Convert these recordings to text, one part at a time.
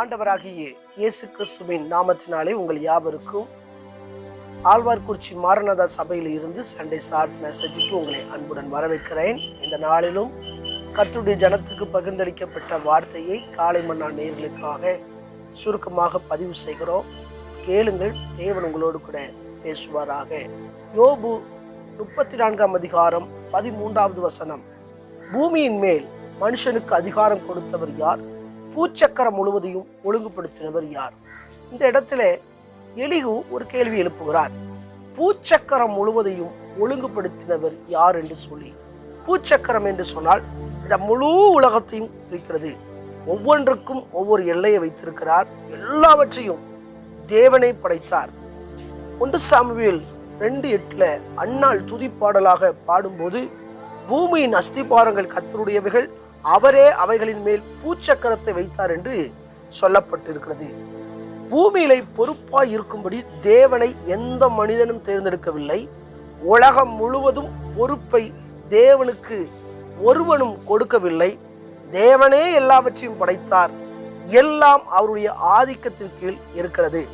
ஆண்டவராகிய இயேசு கிறிஸ்துவின் நாமத்தினாலே உங்கள் யாவருக்கும் ஆழ்வார்குறிச்சி மாரநாதா சபையில் இருந்து சண்டே சாட் மெசேஜுக்கு உங்களை அன்புடன் வரவேற்கிறேன். இந்த நாளிலும் கர்த்தருடைய ஜனத்துக்கு பகிர்ந்தளிக்கப்பட்ட வார்த்தையை காலை மன்னா நேர்களுக்காக சுருக்கமாக பதிவு செய்கிறோம். கேளுங்கள் தேவன் உங்களோடு கூட பேசுவாராக. யோபு முப்பத்தி நான்காம் அதிகாரம் பதிமூன்றாவது வசனம். பூமியின் மேல் மனுஷனுக்கு அதிகாரம் கொடுத்தவர் யார்? பூச்சக்கரம் முழுவதையும் ஒழுங்குபடுத்தினவர் யார்? இந்த இடத்துல எலிகு ஒரு கேள்வி எழுப்புகிறார். பூச்சக்கரம் முழுவதையும் ஒழுங்குபடுத்தினவர் யார் என்று சொல்லி. பூச்சக்கரம் என்று சொன்னால் இந்த முழு உலகத்தையும் குறிக்கிறது. ஒவ்வொன்றுக்கும் ஒவ்வொரு எல்லையை வைத்திருக்கிறார். எல்லாவற்றையும் தேவனை படைத்தார். ஒன்று சாமுவேல் ரெண்டு எட்டுல அன்னாள் துதிப்பாடலாக பாடும்போது பூமியின் அஸ்திபாரங்கள் கத்தருடையவைகள் அவரே அவைகளின் மேல் பூச்சக்கரத்தை வைத்தார் என்று சொல்லப்பட்டிருக்கிறது. பூமியிலே பொறுப்பாய் இருக்கும்படி தேவனை எந்த மனிதனும் தேர்ந்தெடுக்கவில்லை. உலகம் முழுவதும் பொறுப்பை தேவனுக்கு ஒருவனும் கொடுக்கவில்லை. தேவனே எல்லாவற்றையும் படைத்தார். எல்லாம் அவருடைய ஆதிக்கத்தின் கீழ் இருக்கிறது.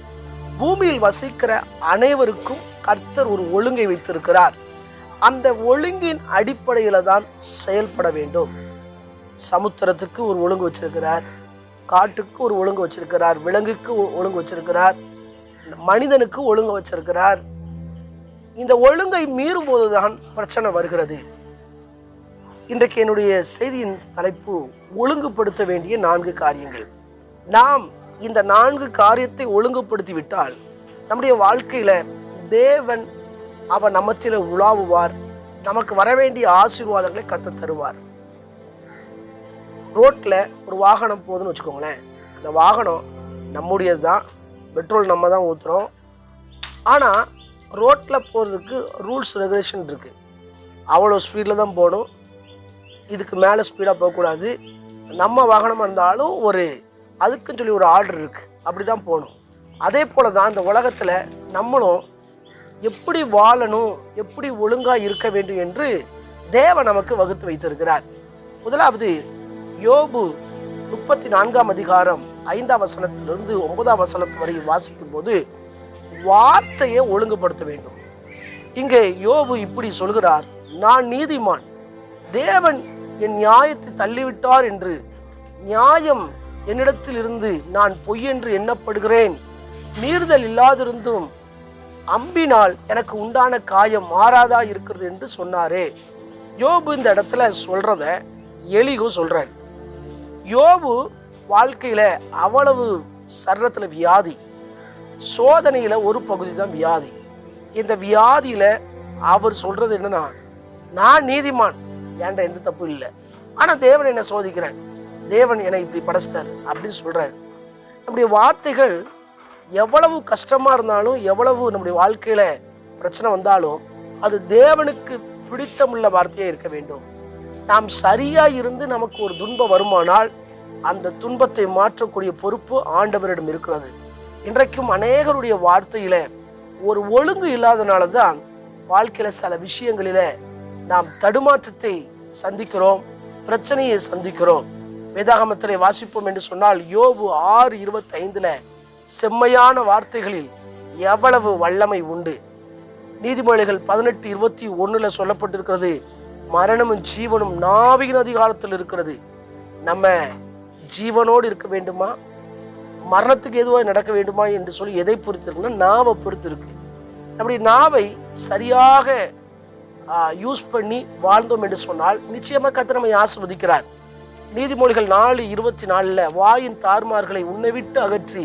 பூமியில் வசிக்கிற அனைவருக்கும் கர்த்தர் ஒரு ஒழுங்கை வைத்திருக்கிறார். அந்த ஒழுங்கின் அடிப்படையில் தான் செயல்பட வேண்டும். சமுத்திரத்துக்கு ஒரு ஒழுங்கு வச்சிருக்கிறார். காட்டுக்கு ஒரு ஒழுங்கு வச்சிருக்கிறார். விலங்குக்கு ஒ- ஒழுங்கு வச்சிருக்கிறார். மனிதனுக்கு ஒழுங்கு வச்சிருக்கிறார். இந்த ஒழுங்கை மீறும் போதுதான் பிரச்சனை வருகிறது. இன்றைக்கு என்னுடைய செய்தியின் தலைப்பு ஒழுங்குபடுத்த வேண்டிய நான்கு காரியங்கள். நாம் இந்த நான்கு காரியத்தை ஒழுங்குபடுத்தி விட்டால் நம்முடைய வாழ்க்கையில் தேவன் அவர் நம்மத்தில் உலாவுவார். நமக்கு வர வேண்டிய ஆசீர்வாதங்களை கத்த தருவார். ரோட்டில் ஒரு வாகனம் போகுதுன்னு வச்சுக்கோங்களேன். அந்த வாகனம் நம்முடையது தான் பெட்ரோல் நம்ம தான் ஊற்றுறோம் ஆனால் ரோட்டில் போகிறதுக்கு ரூல்ஸ் ரெகுலேஷன் இருக்குது அவ்வளோ ஸ்பீடில் தான் போகணும். இதுக்கு மேலே ஸ்பீடாக போகக்கூடாது. நம்ம வாகனமாக இருந்தாலும் ஒரு அதுக்குன்னு சொல்லி ஒரு ஆர்டர் இருக்குது அப்படி தான் போகணும். அதே போல தான் இந்த உலகத்தில் நம்மளும் எப்படி வாழணும் எப்படி ஒழுங்காக இருக்க வேண்டும் என்று தேவன் நமக்கு வகுத்து வைத்திருக்கிறார். முதலாவது யோபு முப்பத்தி நான்காம் அதிகாரம் ஐந்தாம் வசனத்திலிருந்து ஒன்பதாம் வசனத்து வரை வாசிக்கும் போது வார்த்தையை ஒழுங்குபடுத்த வேண்டும். இங்கே யோபு இப்படி சொல்கிறார் நான் நீதிமான் தேவன் என் நியாயத்தை தள்ளிவிட்டார் என்று. நியாயம் என்னிடத்தில் இருந்து நான் பொய்யென்று எண்ணப்படுகிறேன். மீறுதல் இல்லாதிருந்தும் அம்பினால் எனக்கு உண்டான காயம் மாறாதா இருக்கிறது என்று சொன்னாரே. யோபு இந்த இடத்துல சொல்றத எலிகோ சொல்றார். யோபு வாழ்க்கையில் அவ்வளவு சரத்தில் வியாதி. சோதனையில் ஒரு பகுதி தான் வியாதி. இந்த வியாதியில் அவர் சொல்கிறது என்னன்னா நான் நீதிமான். ஏன்டா எந்த தப்பு இல்லை. ஆனால் தேவன் என்னை சோதிக்கிறார். தேவன் என்னை இப்படி படைச்சிட்டார் அப்படின்னு சொல்கிறார் நம்முடைய வார்த்தைகள் எவ்வளவு கஷ்டமாக இருந்தாலும் எவ்வளவு நம்முடைய வாழ்க்கையில் பிரச்சனை வந்தாலும் அது தேவனுக்கு பிடித்தமுள்ள வார்த்தையாக இருக்க வேண்டும். நாம் சரியாக இருந்து நமக்கு ஒரு துன்பம் வருமானால் அந்த துன்பத்தை மாற்றக்கூடிய பொறுப்பு ஆண்டவரிடம் இருக்கிறது. இன்றைக்கும் அநேகருடைய வார்த்தையில ஒரு ஒழுங்கு இல்லாதனால தான் வாழ்க்கையில் சில விஷயங்களில நாம் தடுமாற்றத்தை சந்திக்கிறோம் பிரச்சனையை சந்திக்கிறோம். வேதாகமத்திலே வாசிப்போம் என்று சொன்னால் யோபு ஆறு இருபத்தி ஐந்துல செம்மையான வார்த்தைகளில் எவ்வளவு வல்லமை உண்டு. நீதிமொழிகள் பதினெட்டு இருபத்தி ஒன்றில் சொல்லப்பட்டிருக்கிறது மரணமும் ஜீவனும் நாவியின் அதிகாரத்தில் இருக்கிறது. நம்ம ஜீவனோடு இருக்க வேண்டுமா? மரணத்துக்கு எதுவாக நடக்க வேண்டுமா என்று சொல்லி எதை பொறுத்திருக்குன்னா நாவை பொறுத்து இருக்கு நம்முடைய நாவை சரியாக யூஸ் பண்ணி வாழ்ந்தோம் என்று சொன்னால் நிச்சயமாக கத்த நம்மை ஆசிர்வதிக்கிறார். நீதிமொழிகள் நாலு இருபத்தி நாலில் வாயின் தார்மார்களை உன்னை விட்டு அகற்றி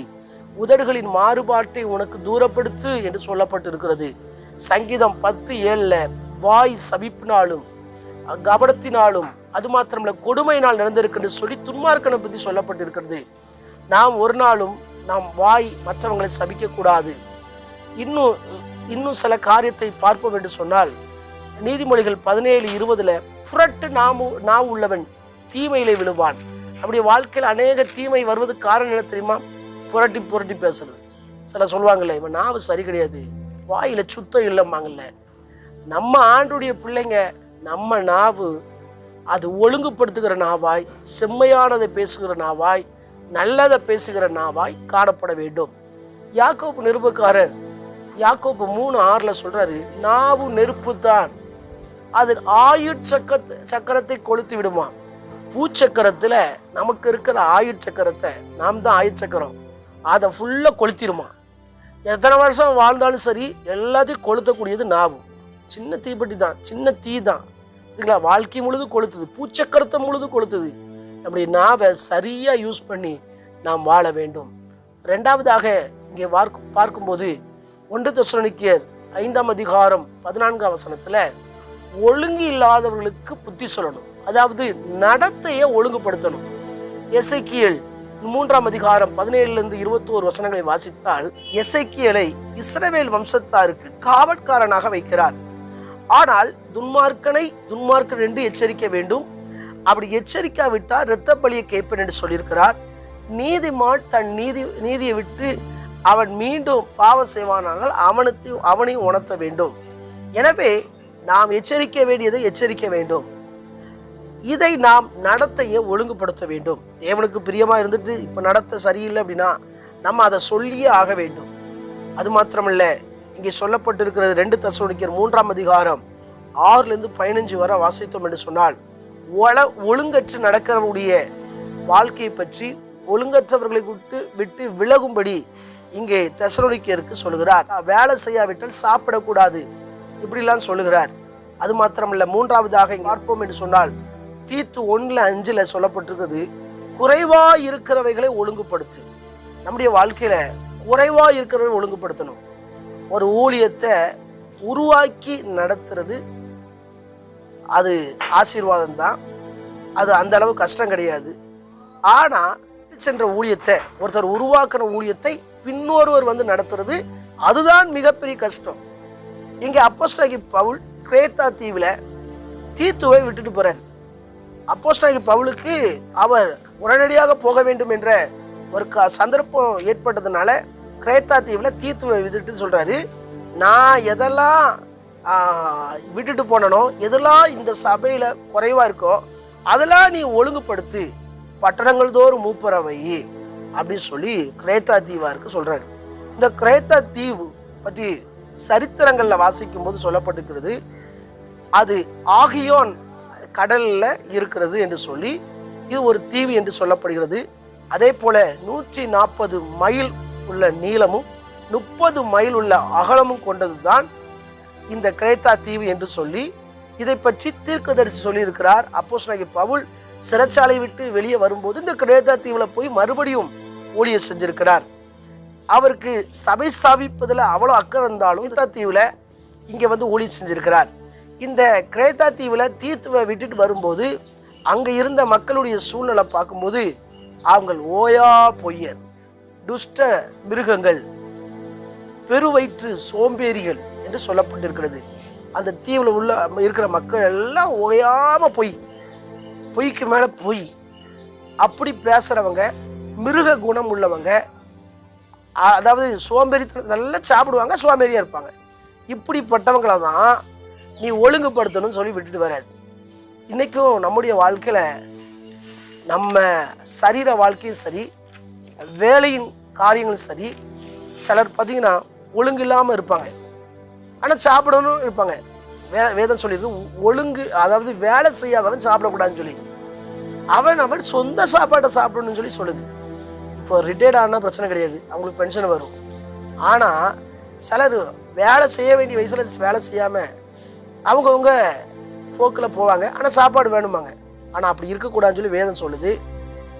உதடுகளின் மாறுபாட்டை உனக்கு தூரப்படுத்து என்று சொல்லப்பட்டிருக்கிறது. சங்கீதம் பத்து ஏழில் வாய் சபிப்பினாலும் கபடத்தினாலும் அது மாத்திரமல்ல கொடுமையினால் நடந்திருக்குன்னு சொல்லி துன்மார்க்கனை பற்றி சொல்லப்பட்டிருக்கிறது. நாம் ஒரு நாளும் நாம் வாய் மற்றவங்களை சபிக்கக்கூடாது. இன்னும் இன்னும் சில காரியத்தை பார்ப்போம் என்று சொன்னால் நீதிமொழிகள் பதினேழு இருபதில் புரட்டு நாமு நாம் உள்ளவன் தீமையிலே விழுவான். அப்படி வாழ்க்கையில் அநேக தீமை வருவது காரணம் என்ன தெரியுமா? புரட்டி புரட்டி பேசுறது. சில சொல்லுவாங்கல்ல இவன் நாவு சரி கிடையாது. வாயில் சுத்தம் இல்லைம்மாங்கல்ல நம்ம ஆண்டுடைய பிள்ளைங்க நம்ம நாவு அது ஒழுங்குபடுத்துகிற நாவாய் செம்மையானதை பேசுகிற நாவாய் நல்லதை பேசுகிற நாவாய் காணப்பட வேண்டும். யாக்கோப்பு நிருபக்காரர் யாக்கோப்பு மூணு ஆறில் சொல்கிறாரு நாவு நெருப்பு தான் அது ஆயுட்சக்க சக்கரத்தை கொளுத்து விடுமா? பூச்சக்கரத்தில் நமக்கு இருக்கிற ஆயுட்சக்கரத்தை நாம் தான் ஆயுட்சக்கரம் அதை ஃபுல்லாக கொளுத்திடுமா எத்தனை வருஷம் வாழ்ந்தாலும் சரி எல்லாத்தையும் கொளுத்தக்கூடியது நாவு. சின்ன தீப்பெட்டி தான் சின்ன தீ தான் இதுங்களா வாழ்க்கை முழுது கொளுத்துது. பூச்சக்கருத்தம் முழுது கொளுத்துது. அப்படி நாவை சரியாக யூஸ் பண்ணி நாம் வாழ வேண்டும். ரெண்டாவதாக இங்கே பார்க்கும் பார்க்கும்போது ஒன்று தெசலோனிக்கேயர் ஐந்தாம் அதிகாரம் பதினான்காம் வசனத்தில் ஒழுங்கு இல்லாதவர்களுக்கு புத்தி சொல்லணும். அதாவது நடத்தையை ஒழுங்குபடுத்தணும். எசைக்கியல் மூன்றாம் அதிகாரம் பதினேழுலேருந்து இருபத்தோரு வசனங்களை வாசித்தால் எசைக்கியலை இஸ்ரவேல் வம்சத்தாருக்கு காவற்காரனாக வைக்கிறார். ஆனால் துன்மார்க்கனை துன்மார்க்கன் என்று எச்சரிக்க வேண்டும். அப்படி எச்சரிக்காவிட்டால் இரத்த பலியை கேட்பேன் என்று சொல்லியிருக்கிறார். நீதிமான் தன் நீதி நீதியை விட்டு அவன் மீண்டும் பாவம் செய்வானால் அவனுக்கு அவனையும் உணர்த்த வேண்டும். எனவே நாம் எச்சரிக்க வேண்டியதை எச்சரிக்க வேண்டும். இதை நாம் நடத்தையை ஒழுங்குபடுத்த வேண்டும். தேவனுக்கு பிரியமாக இருந்துட்டு இப்போ நடத்த சரியில்லை அப்படின்னா நம்ம அதை சொல்லியே ஆக வேண்டும். அது மாத்திரமில்லை. இங்கே சொல்லப்பட்டிருக்கிறது ரெண்டு தசோனிக்கர் மூன்றாம் அதிகாரம் ஆறுலேருந்து பதினஞ்சு வரை வாசித்தோம் என்று சொன்னால் ஒள ஒழுங்கற்று நடக்கிறவருடைய வாழ்க்கையை பற்றி ஒழுங்கற்றவர்களை விட்டு விட்டு விலகும்படி இங்கே தெசலோனிக்கருக்கு சொல்லுகிறார் வேலை செய்யாவிட்டால் சாப்பிடக்கூடாது இப்படிலாம் சொல்லுகிறார் அது மாத்திரமல்ல மூன்றாவதாக பார்ப்போம் என்று சொன்னால் தீத்து ஒன்றில் அஞ்சில் சொல்லப்பட்டிருக்கிறது குறைவாக இருக்கிறவைகளை ஒழுங்குபடுத்து. நம்முடைய வாழ்க்கையில் குறைவாக இருக்கிறவர்கள் ஒழுங்குபடுத்தணும். ஒரு ஊழியத்தை உருவாக்கி நடத்துறது அது ஆசீர்வாதம் தான் அது அந்த அளவு கஷ்டம் கிடையாது. ஆனால் சென்ற ஊழியத்தை ஒருத்தர் உருவாக்கின ஊழியத்தை பின்னொருவர் வந்து நடத்துறது அதுதான் மிகப்பெரிய கஷ்டம். இங்கே அப்போஸ்டாகி பவுல் கிரேத்தா தீவில் தீத்துவை விட்டுட்டு போகிறார் அப்போஸ்டாகி பவுலுக்கு அவர் உடனடியாக போக வேண்டும் என்ற ஒரு க சந்தர்ப்பம் ஏற்பட்டதுனால கிரேத்தா தீவில் தீத்துவை விட்டுட்டு சொல்கிறாரு நான் எதெல்லாம் விட்டுட்டு போனனோ எதெல்லாம் இந்த சபையில் குறைவாக இருக்கோ அதெல்லாம் நீ ஒழுங்குபடுத்து பட்டணங்கள் தோறும் மூப்பறவை அப்படின்னு சொல்லி கிரேத்தா தீவாருக்கு சொல்கிறாரு இந்த கிரேத்தா தீவு பற்றி சரித்திரங்களில் வாசிக்கும் போது சொல்லப்பட்டிருக்கிறது அது ஆகியோன் கடலில் இருக்கிறது என்று சொல்லி இது ஒரு தீவு என்று சொல்லப்படுகிறது. அதே போல் நூற்றி நாற்பது மைல் உள்ள நீளமும் முப்பது மைல் உள்ள அகலமும் கொண்டதுதான் இந்த கிரேத்தா தீவு என்று சொல்லி இதை பற்றி தீர்க்கதரிசி சொல்லியிருக்கிறார். அப்போஸ்தலனாகிய பவுல் சிறைச்சாலை விட்டு வெளியே வரும்போது இந்த கிரேத்தா தீவில் போய் மறுபடியும் ஊழிய செஞ்சிருக்கிறார். அவருக்கு சபை ஸ்தாபிப்பதில் அவ்வளோ அக்கறை இருந்தாலும் கிரேத்தா தீவில் இங்கே வந்து ஊழியர் செஞ்சிருக்கிறார். இந்த கிரேத்தா தீவில் தீர்த்துவை விட்டுட்டு வரும்போது அங்கே இருந்த மக்களுடைய சூழ்நிலை பார்க்கும்போது அவங்க ஓயா பொய்யர். துஷ்ட மிருகங்கள் பெருவயிற்று சோம்பேறிகள் என்று சொல்லப்பட்டிருக்கிறது. அந்த தீவில் உள்ள இருக்கிற மக்கள் எல்லாம் ஓயாமல் பொய் பொய்க்கு மேலே பொய். அப்படி பேசுகிறவங்க மிருக குணம் உள்ளவங்க அதாவது சோம்பேறித்தனம் நல்லா சாப்பிடுவாங்க சோம்பேறியாக இருப்பாங்க. இப்படிப்பட்டவங்கள தான் நீ ஒழுங்குபடுத்தணும்னு சொல்லி விட்டுட்டு வராது. இன்றைக்கும் நம்முடைய வாழ்க்கையில் நம்ம சரீர வாழ்க்கையும் சரி வேலையின் காரியங்களும் சரி சிலர் பார்த்தீங்கன்னா ஒழுங்கு இல்லாமல் இருப்பாங்க. ஆனால் சாப்பிடணும் இருப்பாங்க. வே வேதம் சொல்லியிருக்கு ஒழுங்கு அதாவது வேலை செய்யாதவன் சாப்பிடக்கூடாதுன்னு சொல்லி. அவன் அவன் சொந்த சாப்பாட்டை சாப்பிடணும்னு சொல்லி சொல்லுது. இப்போ ரிட்டையர்ட் ஆனால் பிரச்சனை கிடையாது. அவங்களுக்கு பென்ஷன் வரும். ஆனால் சிலர் வேலை செய்ய வேண்டிய வயசில் வேலை செய்யாமல் அவங்கவுங்க போக்கில் போவாங்க. ஆனால் சாப்பாடு வேணுமாங்க ஆனால் அப்படி இருக்கக்கூடாதுன்னு சொல்லி வேதம் சொல்லுது.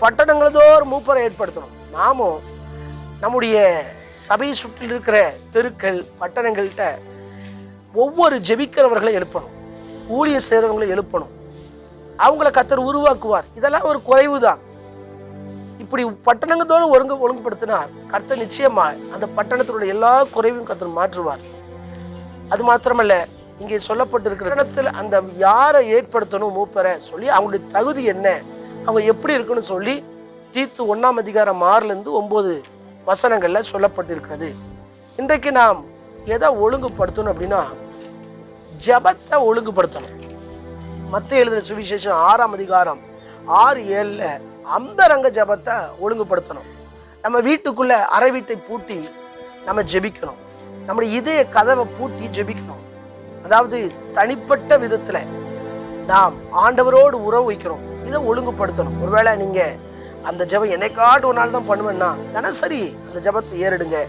பட்டணங்களதோ ஒரு மூப்பரை ஏற்படுத்தணும். நாமும் நம்முடைய சபையை சுற்றி இருக்கிற தெருக்கள் பட்டணங்கள்கிட்ட ஒவ்வொரு ஜெபிக்கிறவர்களை எழுப்பணும். ஊழியம் செய்கிறவங்களை எழுப்பணும். அவங்கள கத்தர் உருவாக்குவார். இதெல்லாம் ஒரு குறைவு தான் இப்படி பட்டணங்களோடு ஒழுங்கு ஒழுங்குபடுத்தினார் கர்த்தர் நிச்சயமா அந்த பட்டணத்தினுடைய எல்லா குறைவையும் கர்த்தர் மாற்றுவார். அது மாத்திரமல்ல இங்கே சொல்லப்பட்டிருக்கிற இடத்துல அந்த யாரை ஏற்படுத்தணும் மூப்பரை சொல்லி அவங்களுடைய தகுதி என்ன அவங்க எப்படி இருக்குன்னு சொல்லி தீத்து ஒன்றாம் அதிகாரம் ஆறுலேருந்து ஒம்பது வசனங்களில் சொல்லப்பட்டிருக்கிறது. இன்றைக்கு நாம் எதை ஒழுங்குபடுத்தணும் அப்படின்னா ஜெபத்தை ஒழுங்குபடுத்தணும். மற்ற எழுதின சுவிசேஷம் ஆறாம் அதிகாரம் ஆறு ஏழில் அந்தரங்க ஜபத்தை ஒழுங்குபடுத்தணும். நம்ம வீட்டுக்குள்ளே அறை வீட்டை பூட்டி நம்ம ஜெபிக்கணும். நம்முடைய இதய கதவை பூட்டி ஜெபிக்கணும். அதாவது தனிப்பட்ட விதத்தில் நாம் ஆண்டவரோடு உறவு வைக்கிறோம் இதை ஒழுங்குபடுத்தணும். ஒருவேளை நீங்கள் அந்த ஜெபம் என்னைக்காட்டு ஒரு நாள் தான் பண்ணுவேன்னா தினசரி அந்த ஜெபத்தை ஏறிடுங்க.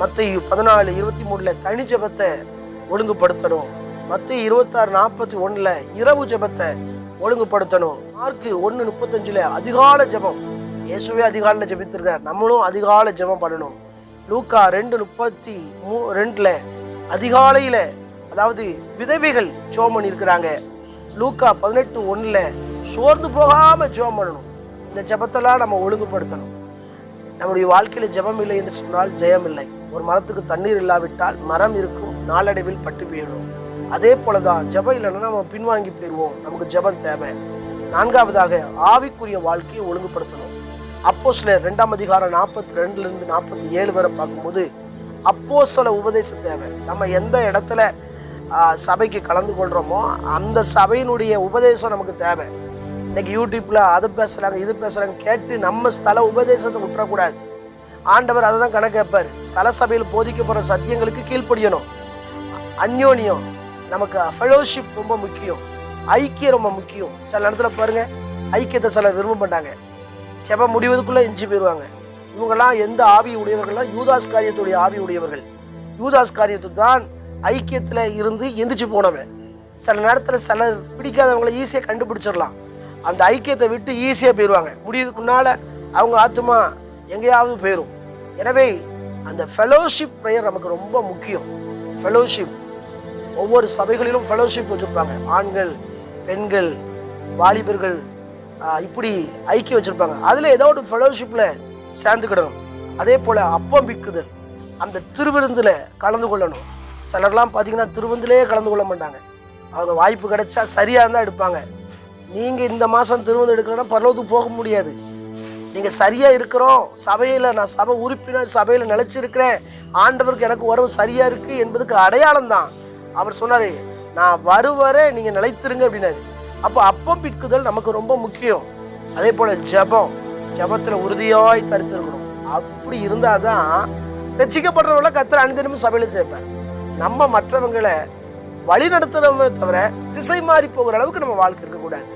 மற்ற பதினாலு இருபத்தி மூணில் தனி ஜெபத்தை ஒழுங்குபடுத்தணும். மற்ற இருபத்தாறு நாற்பத்தி ஒன்றில் இரவு ஜெபத்தை ஒழுங்குபடுத்தணும். மார்க்கு ஒன்று முப்பத்தஞ்சில் அதிகால ஜெபம். இயேசுவே அதிகாலையில் ஜபித்திருக்கார் நம்மளும் அதிகால ஜெபம் பண்ணணும். லூக்கா ரெண்டு முப்பத்தி மூ ரெண்டில் அதிகாலையில் அதாவது விதவைகள் ஜெபம் பண்ணியிருக்கிறாங்க. லூக்கா பதினெட்டு ஒன்றில் சோர்ந்து போகாமல் ஜெபம் பண்ணணும். இந்த ஜெபத்தெல்லாம் நம்ம ஒழுங்குபடுத்தணும். நம்முடைய வாழ்க்கையில் ஜெபம் இல்லை என்று சொன்னால் ஜெயம் இல்லை. ஒரு மரத்துக்கு தண்ணீர் இல்லாவிட்டால் மரம் இருக்கும் நாளடைவில் பட்டு போயிடும். அதே போலதான் ஜெபம் இல்லைன்னா நம்ம பின்வாங்கி போயிடுவோம். நமக்கு ஜெபம் தேவை. நான்காவதாக ஆவிக்குரிய வாழ்க்கையை ஒழுங்குபடுத்தணும். அப்போ சில ரெண்டாம் அதிகாரம் நாற்பத்தி ரெண்டுலேருந்து நாற்பத்தி ஏழு வரை பார்க்கும்போது அப்போ சில உபதேசம் தேவை. நம்ம எந்த இடத்துல சபைக்கு கலந்து கொள்கிறோமோ அந்த சபையினுடைய உபதேசம் நமக்கு தேவை. இன்னைக்கு யூடியூப்ல அது பேசுறாங்க இது பேசுறாங்க கேட்டு நம்ம ஸ்தல உபதேசத்தை விட்டுறக்கூடாது. ஆண்டவர் அதை தான் கணக்கு வைப்பார். ஸ்தல சபையில் போதிக்கப்படுற சத்தியங்களுக்கு கீழ்ப்படியணும். அந்யோன்யம் நமக்கு ஃபெலோஷிப் ரொம்ப முக்கியம். ஐக்கியம் ரொம்ப முக்கியம். சில இடத்துல பாருங்க ஐக்கியத்தை சிலர் விரும்ப மாட்டாங்க. செபம் முடிவதுக்குள்ளே எஞ்சி போயிடுவாங்க இவங்கெல்லாம் எந்த ஆவி உடையவர்கள்லாம் யூதாஸ் காரியத்துடைய ஆவி உடையவர்கள். யூதாஸ் காரியத்தை தான் ஐக்கியத்தில் இருந்து எந்திரிச்சு போனவன். சில நேரத்தில் சிலர் பிடிக்காதவங்களை ஈஸியாக கண்டுபிடிச்சிடலாம். அந்த ஐக்கியத்தை விட்டு ஈஸியாக போயிடுவாங்க முடியதுக்குனால அவங்க ஆத்மா எங்கேயாவது போயிடும் எனவே அந்த ஃபெலோஷிப் ப்ரேயர் நமக்கு ரொம்ப முக்கியம். ஃபெலோஷிப் ஒவ்வொரு சபைகளிலும் ஃபெலோஷிப் வச்சுருப்பாங்க. ஆண்கள் பெண்கள் வாலிபர்கள் இப்படி ஐக்கியம் வச்சுருப்பாங்க. அதில் ஏதோ ஒரு ஃபெலோஷிப்பில் சேர்ந்துக்கிடணும். அதே போல் அப்பம் விற்குதல் அந்த திருவிருந்தில் கலந்து கொள்ளணும். சிலர்லாம் பார்த்தீங்கன்னா திருவிருந்திலே கலந்து கொள்ள மாட்டாங்க. அவங்க வாய்ப்பு கிடைச்சா சரியாக இருந்தால் எடுப்பாங்க. நீங்கள் இந்த மாதம் திருமணம் எடுக்கணும்னா பரலோகத்துக்கு போக முடியாது. நீங்கள் சரியாக இருக்கிறோம். சபையில் நான் சபை உறுப்பினர் சபையில் நிலச்சிருக்கிறேன். ஆண்டவருக்கு எனக்கு உறவு சரியாக இருக்குது என்பதுக்கு அடையாளம் தான். அவர் சொன்னார் நான் வருவரே நீங்கள் நிலைத்திருங்க அப்படின்னாரு. அப்போ அப்பம் பிற்குதல் நமக்கு ரொம்ப முக்கியம். அதே போல் ஜெபம் ஜெபத்தில் உறுதியாய் தரித்திருக்கணும். அப்படி இருந்தால் தான் ரசிக்கப்படுறவங்கள கத்திர அனுதினமும் சபையில் சேர்ப்பார். நம்ம மற்றவங்களை வழி நடத்துறவங்க தவிர திசை மாறி போகிற அளவுக்கு நம்ம வாழ்க்கை இருக்கக்கூடாது.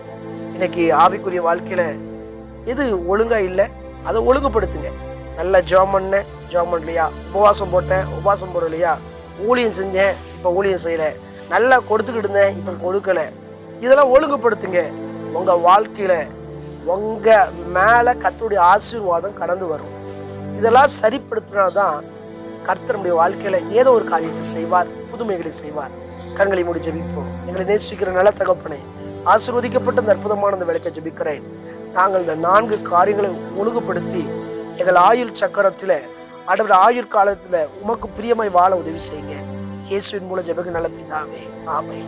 இன்னைக்கு ஆவிக்குரிய வாழ்க்கையில் எது ஒழுங்கா இல்லை அதை ஒழுங்குபடுத்துங்க. நல்லா ஜாம் பண்ணேன் ஜாம் பண்ணலையா? உபவாசம் போட்டேன் உபவாசம் போடலையா? ஊழியம் செஞ்சேன் இப்போ ஊழியம் செய்யலை. நல்லா கொடுத்துக்கிட்டு இருந்தேன் இப்போ கொடுக்கலை. இதெல்லாம் ஒழுங்குபடுத்துங்க. உங்கள் வாழ்க்கையில் உங்கள் மேலே கத்தருடைய ஆசீர்வாதம் கடந்து வரும். இதெல்லாம் சரிப்படுத்தினா தான் கர்த்தர் வாழ்க்கையில் ஏதோ ஒரு காரியத்தை செய்வார் புதுமைகளை செய்வார். கண்களை மூடி ஜெபிப்போம். எங்களை நேசிக்கிற நல்ல தகப்பனை ஆசீர்வதிக்கப்பட்ட இந்த அற்புதமான இந்த விளக்க ஜெபிக்கிறேன். நாங்கள் இந்த நான்கு காரியங்களை ஒழுங்குபடுத்தி எங்கள் ஆயுள் சக்கரத்தில் அடுத்த ஆயுள் காலத்தில் உமக்கு பிரியமாய் வாழ உதவி செய்யுங்க. இயேசுவின் மூலம் ஜெபக்கு நல்ல பிதாவே. ஆமை